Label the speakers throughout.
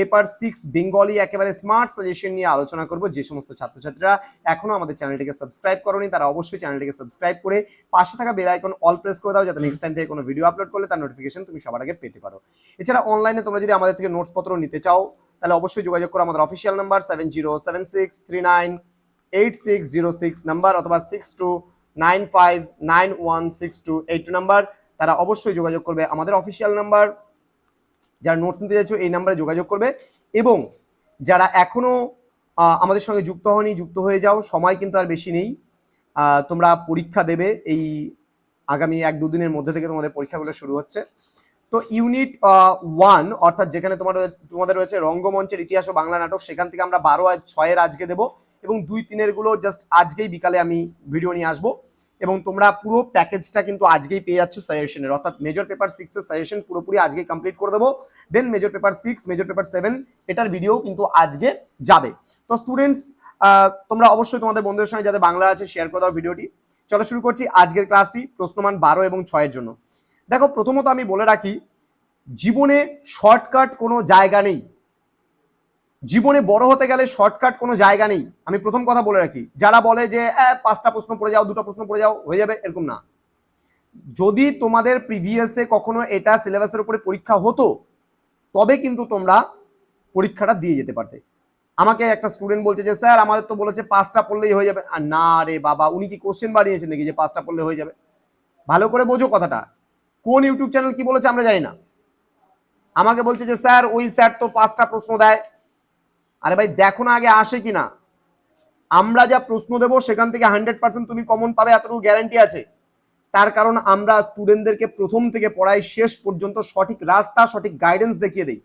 Speaker 1: Paper six, Bengali, একেবারে smart suggestion নিয়ে আলোচনা করব। যে সমস্ত ছাত্রছাত্রীরা এখনও আমাদের চ্যানেলটিকে সাবস্ক্রাইব করোনি, তারা অবশ্যই চ্যানেলটিকে সাবস্ক্রাইব করে পাশে থাকা বেল আইকন অল প্রেস করে দাও, যাতে নেক্সট টাইম থেকে কোনো ভিডিও আপলোড করলে তার নোটিফিকেশন তুমি সবার আগে পেতে পারো। এছাড়া অনলাইনে তোমরা যদি আমাদের থেকে নোটস পত্র নিতে চাও, তাহলে অবশ্যই যোগাযোগ করো আমাদের official number seven zero seven six three nine eight six zero six number অথবা six two nine five nine one six two eight two number তারা অবশ্যই যোগাযোগ করবে আমাদের অফিসিয়াল নাম্বার যারা নোটস নিতে চাইছো এই নাম্বারে যোগাযোগ করবে এবং যারা এখনও আহ, আমাদের সঙ্গে যুক্ত হয়নি যুক্ত হয়ে যাও সময় কিন্তু আর বেশি নেই। তোমরা পরীক্ষা দেবে এই আগামী এক দুদিনের মধ্যে থেকে তোমাদের পরীক্ষাগুলো শুরু হচ্ছে। তো ইউনিট ওয়ান অর্থাৎ যেখানে তোমার তোমাদের রয়েছে রঙ্গমঞ্চের ইতিহাস ও বাংলা নাটক সেখান থেকে আমরা বারো আর ছয়ের আজকে দেবো এবং দুই তিনেরগুলো জাস্ট আজকেই বিকালে আমি ভিডিও নিয়ে আসব। এবং তোমরা পুরো প্যাকেজটা কিন্তু আজকেই পেয়ে যাচ্ছ সাজেশনের অর্থাৎ মেজর পেপার সিক্সের সাজেশন পুরোপুরি আজকেই কমপ্লিট করে দেবো। Then major paper six major paper seven এটার ভিডিও কিন্তু আজকে যাবে। তো স্টুডেন্টস তোমরা অবশ্যই তোমাদের বন্ধুদের সঙ্গে যাতে বাংলা আছে শেয়ার করে দাও ভিডিওটি চলো শুরু করছি আজকের ক্লাসটি প্রশ্নমান বারো এবং ছয়ের জন্য। দেখো, প্রথমত আমি বলে রাখি, জীবনে শর্টকাট কোনো জায়গা নেই। জীবনে বড় হতে গেলে শর্টকাট কোনো জায়গা নেই। আমি প্রথম কথা বলে রাখি যারা বলে যে "আহ, পাঁচটা প্রশ্ন পড়ে যাও দুটো প্রশ্ন পড়ে যাও হয়ে যাবে এরকম না। যদি তোমাদের প্রিভিয়াসে কখনো এটা সিলেবাসের উপরে পরীক্ষা হতো তবে কিন্তু তোমরা পরীক্ষাটা দিয়ে যেতে পারতে। আমাকে একটা স্টুডেন্ট বলছে যে স্যার আমাদের তো বলেছে পাঁচটা পড়লেই হয়ে যাবে। আর না রে বাবা উনি কি কোশ্চেন বানিয়েছেন নাকি যে পাঁচটা পড়লে হয়ে যাবে? ভালো করে বোঝো কথাটা। কোন ইউটিউব চ্যানেল কি বলেছে আমরা জানি না। আমাকে বলছে যে স্যার ওই স্যার তো পাঁচটা প্রশ্ন দেয়। আরে ভাই, দেখো না আগে আসে কিনা। আমরা যা প্রশ্ন দেবো, সেখান থেকে হান্ড্রেড পার্সেন্ট তুমি কমন পাবে, এতটুকু গ্যারান্টি আছে। তার কারণ আমরা স্টুডেন্টদেরকে প্রথম থেকে পড়াই শেষ পর্যন্ত সঠিক রাস্তা, সঠিক গাইডেন্স দেখিয়ে দিই।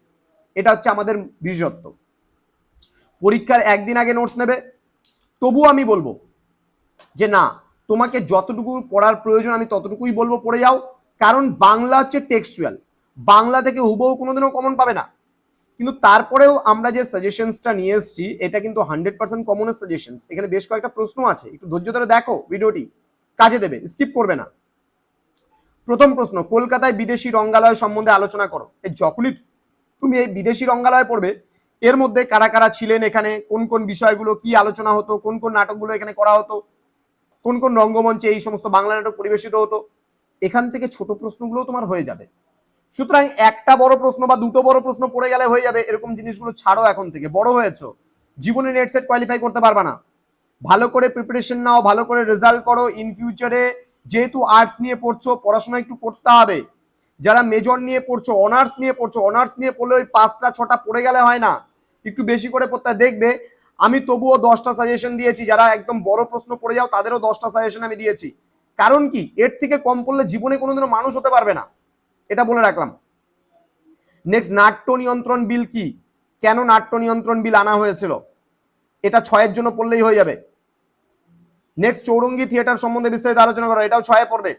Speaker 1: এটা হচ্ছে আমাদের বিশেষত্ব। পরীক্ষার একদিন আগে নোটস নেবে। তবু আমি বলব যে না, তোমাকে যতটুকু পড়ার প্রয়োজন, আমি ততটুকুই বলব, পড়ে যাও। কারণ বাংলা হচ্ছে টেক্সচুয়াল বাংলা থেকে হুবহু কোনোদিনও কমন পাবে না। কিন্তু তারপরেও আমরা যে সাজেশনসটা নিয়ে এসেছি, এটা কিন্তু হান্ড্রেড পার্সেন্ট কমনের সাজেশনস এখানে বেশ কয়েকটা প্রশ্ন আছে। একটু ধৈর্য ধরে দেখো ভিডিওটি। কাজে দেবে স্কিপ করবে না। প্রথম প্রশ্ন, কলকাতায় বিদেশি রঙ্গালয় সম্বন্ধে আলোচনা করো। এই যখনই তুমি এই বিদেশি রঙ্গালয় পড়বে, এর মধ্যে কারা কারা ছিলেন এখানে, কোন কোন বিষয়গুলো কি আলোচনা হতো, কোন কোন নাটকগুলো এখানে করা হতো, কোন কোন রঙ্গমঞ্চে এই সমস্ত বাংলা নাটক পরিবেশিত হতো, এখান থেকে ছোট প্রশ্নগুলো তোমার হয়ে যাবে। সুতরাং একটা বড় প্রশ্ন বা দুটো বড় প্রশ্ন পড়ে গেলে হয়ে যাবে এরকম জিনিসগুলো ছাড়ো এখন থেকে। বড় হয়েছো। জীবনে নেট সেট কোয়ালিফাই করতে পারবা না। ভালো করে প্রিপারেশন নাও, ভালো করে রেজাল্ট করো। ইন ফিউচারে যেহেতু আর্টস নিয়ে পড়ছো, পড়াশোনা একটু করতে হবে। যারা মেজর নিয়ে পড়ছো অনার্স নিয়ে পড়ছো অনার্স নিয়ে পড়লে ওই পাঁচটা, ছটা পড়ে গেলে হয় না। একটু বেশি করে পড়তে। দেখবে। আমি তবুও দশটা সাজেশন দিয়েছি। যারা একদম বড় প্রশ্ন পড়ে যাও, তাদেরও দশটা সাজেশন আমি দিয়েছি। কারণ কি? এর থেকে কম পড়লে জীবনে কোনোদিনও মানুষ হতে পারবে না। এটা বলে রাখলাম। নেক্সট নাট্য নিয়ন্ত্রণ বিল কি? কেন নাট্য নিয়ন্ত্রণ বিল আনা হয়েছিল? এটা ছয়ের জন্য পড়লেই হয়ে যাবে। নেক্সট চৌরঙ্গি থিয়েটার সম্বন্ধে বিস্তারিত আলোচনা করো, এটাও ছয়ে পড়বে।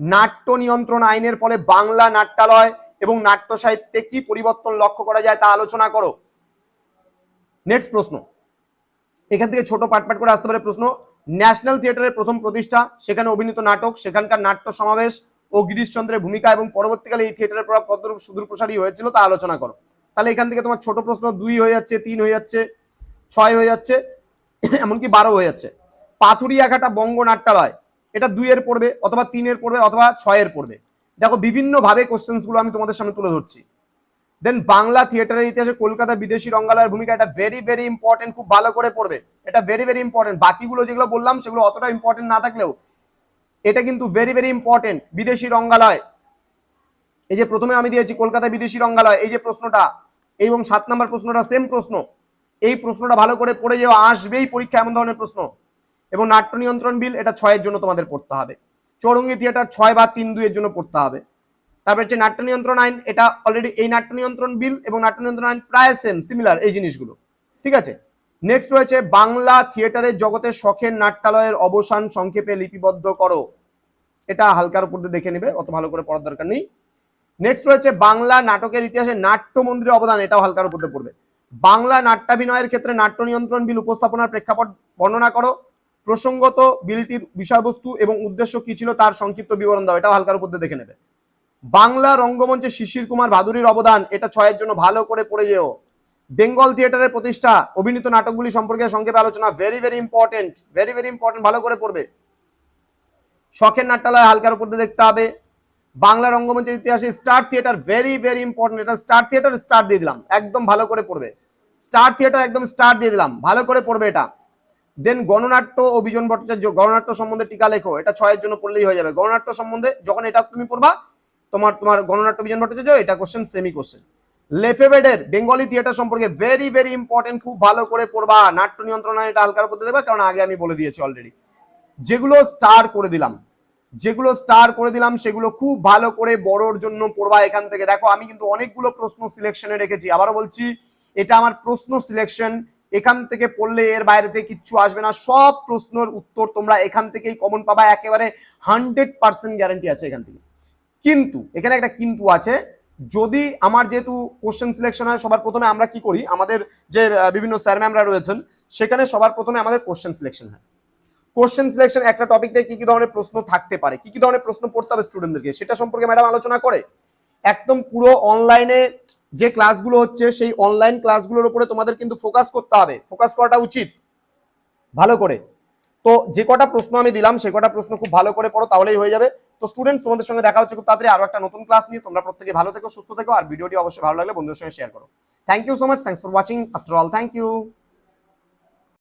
Speaker 1: নাট্য নিয়ন্ত্রণ আইনের ফলে বাংলা নাট্যালয় এবং নাট্য সাহিত্যে কি পরিবর্তন লক্ষ্য করা যায় তা আলোচনা করো। নেক্সট প্রশ্ন। এখান থেকে ছোট পাট পাট করে আসতে পারে প্রশ্ন। ন্যাশনাল থিয়েটারের প্রথম প্রতিষ্ঠা, সেখানে অভিনীত নাটক, সেখানকার নাট্য সমাবেশ ও গিরিশচন্দ্রের ভূমিকা এবং পরবর্তীকালে এই থিয়েটারের প্রভাব কতটুকু সুদূর প্রসারী হয়েছিল তা আলোচনা করো। তাহলে এখান থেকে তোমার ছোট প্রশ্ন দুই হয়ে যাচ্ছে, তিন হয়ে যাচ্ছে, ছয় হয়ে যাচ্ছে, এমনকি বারো হয়ে যাচ্ছে। পাথুরিয়াঘাটা বঙ্গ নাট্যালয় এটা দুইয়ের পড়বে অথবা তিনের পড়বে অথবা ছয়ের পড়বে। দেখো বিভিন্ন ভাবে কোশ্চেন্সগুলো আমি তোমাদের সামনে তুলে ধরছি। দেন বাংলা থিয়েটারের ইতিহাসে কলকাতা বিদেশি রঙ্গালয়ের ভূমিকা, এটা ভেরি ভেরি ইম্পর্টেন্ট খুব ভালো করে পড়বে। এটা ভেরি ভেরি ইম্পর্টেন্ট বাকিগুলো যেগুলো বললাম, সেগুলো অতটা ইম্পর্টেন্ট না থাকলেও এটা কিন্তু ভেরি ভেরি ইম্পর্টেন্ট বিদেশি রঙ্গালয়। এই যে প্রথমে আমি দিয়েছি কলকাতা বিদেশি রঙ্গালয়, এই যে প্রশ্নটা, এবং সাত নম্বর প্রশ্নটা সেম প্রশ্ন। এই প্রশ্নটা ভালো করে পড়ে যাওয়া আসবেই পরীক্ষা এমন ধরনের প্রশ্ন। এবং নাট্য নিয়ন্ত্রণ বিল, এটা ছয়ের জন্য তোমাদের পড়তে হবে। চৌরঙ্গি থিয়েটার ছয় বা তিন দুইয়ের জন্য পড়তে হবে। তারপরে হচ্ছে নাট্য নিয়ন্ত্রণ আইন, এটা অলরেডি এই নাট্য নিয়ন্ত্রণ বিল এবং নাট্য নিয়ন্ত্রণ আইন প্রায় সেম সিমিলার এই জিনিসগুলো। ঠিক আছে? নেক্সট রয়েছে বাংলা থিয়েটারের জগতে শখের নাট্যালয়ের অবসান সংক্ষেপে লিপিবদ্ধ করো। এটা হালকার উপর দিয়ে দেখে নেবে, অত ভালো করে পড়ার দরকার নেই। নেক্সট রয়েছে বাংলা নাটকের ইতিহাসে নাট্য মন্দিরের অবদান, এটাও হালকার উপর দিয়ে পড়বে। বাংলা নাট্যাভিনয়ের ক্ষেত্রে নাট্য নিয়ন্ত্রণ বিল উপস্থাপনার প্রেক্ষাপট বর্ণনা করো। প্রসঙ্গত বিলটির বিষয়বস্তু এবং উদ্দেশ্য কি ছিল তার সংক্ষিপ্ত বিবরণ দাও, এটাও হালকার উপর দিয়ে দেখে নেবে। বাংলা রঙ্গমঞ্চে শিশির কুমার ভাদুরীর অবদান, এটা ছয়ের জন্য ভালো করে পড়ে যেও। বেঙ্গল থিয়েটারের প্রতিষ্ঠা, অভিনীত নাটকগুলি সম্পর্কে সংক্ষেপে আলোচনা very very important very very important ভালো করে পড়বে। শখের নাট্যালয় হালকার উপর দেখতে হবে। বাংলা রঙ্গমঞ্চের ইতিহাসে Star Theatre very very important এটা স্টার থিয়েটার স্টার দিয়ে দিলাম, একদম ভালো করে পড়বে। স্টার থিয়েটার একদম স্টার দিয়ে দিলাম, ভালো করে পড়বে এটা। দেন গণনাট্য ও বিজন ভট্টাচার্য, গণনাট্য সম্বন্ধে টিকা লেখো, এটা ছয়ের জন্য পড়লেই হয়ে যাবে। গণনাট্য সম্বন্ধে যখন এটা তুমি পড়বা, তোমার তোমার গণনাট্য বিজন ভট্টাচার্য, এটা কোশ্চেন সেমি কোশ্চেন লেফেভেডের বেঙ্গলি থিয়েটার সম্পর্কে ভেরি ভেরি ইম্পর্টেন্ট খুব ভালো করে পড়বা। নাট্য নিয়ন্ত্রণ এটা হালকার দিয়ে দেবে, কারণ আগে আমি বলে দিয়েছি অলরেডি যেগুলো স্টার করে দিলাম, যেগুলো স্টার করে দিলাম, সেগুলো খুব ভালো করে বড়র জন্য পড়বা এখান থেকে। দেখো, আমি কিন্তু অনেকগুলো প্রশ্ন সিলেকশনে রেখেছি। আবারও বলছি, এটা আমার প্রশ্ন সিলেকশন এখান থেকে পড়লে এর বাইরে থেকে কিচ্ছু আসবে না। সব প্রশ্নের উত্তর তোমরা এখান থেকেই কমন পাবা। একেবারে হান্ড্রেড পার্সেন্ট গ্যারান্টি আছে এখান থেকে। কিন্তু, এখানে একটা কিন্তু আছে। যদি আমার যেহেতু কোশ্চেন সিলেকশন হয়, সবার প্রথমে আমরা কি করি? আমাদের যে বিভিন্ন স্যার ম্যামরা রয়েছেন, সেখানে সবার প্রথমে আমাদের কোশ্চেন সিলেকশন হয়। কোশ্চেন সিলেকশন একটা টপিক থেকে কি কি ধরনের প্রশ্ন থাকতে পারে? কি কি ধরনের প্রশ্ন পড়তে হবে স্টুডেন্টদেরকে সেটা সম্পর্কে ম্যাডাম আলোচনা করে। একদম পুরো অনলাইনে যে ক্লাসগুলো হচ্ছে, সেই অনলাইন ক্লাসগুলোর উপরে তোমাদের কিন্তু ফোকাস করতে হবে। ফোকাস করাটা উচিত। ভালো করে। তো যে কটা প্রশ্ন আমি দিলাম, সে কটা প্রশ্ন খুব ভালো করে পড়ো, তাহলেই হয়ে যাবে। তো স্টুডেন্ট তোমাদের সঙ্গে দেখা হচ্ছে খুব তাড়াতাড়ি আরও একটা নতুন ক্লাস নিয়ে। তোমরা প্রত্যেকে ভালো থেকো, সুস্থ থেকো, আর ভিডিওটি অবশ্যই ভালো লাগলে বন্ধুদের সঙ্গে শেয়ার করো। Thank you so much thanks for watching after all thank you